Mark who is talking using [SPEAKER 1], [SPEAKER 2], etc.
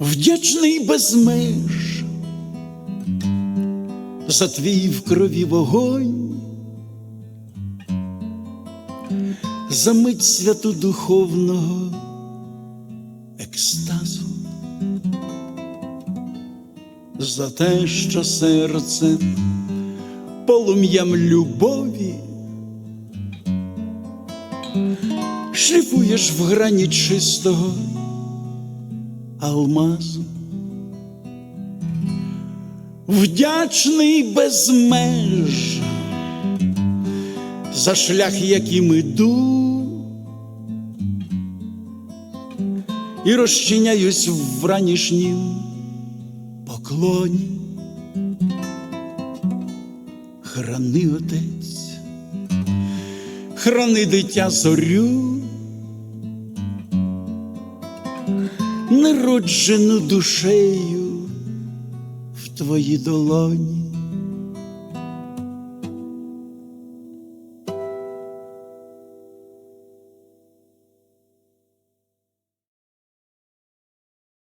[SPEAKER 1] вдячний без меж за твій в крові вогонь, за мить святу духовного екстазу, за те, що серце полум'ям любові. Шліфуєш в грані чистого алмазу, вдячний без меж за шлях, яким іду, і розчиняюсь в ранішнім поклоні. Храни отець, храни дитя зорю. Народжену душею в твої долоні,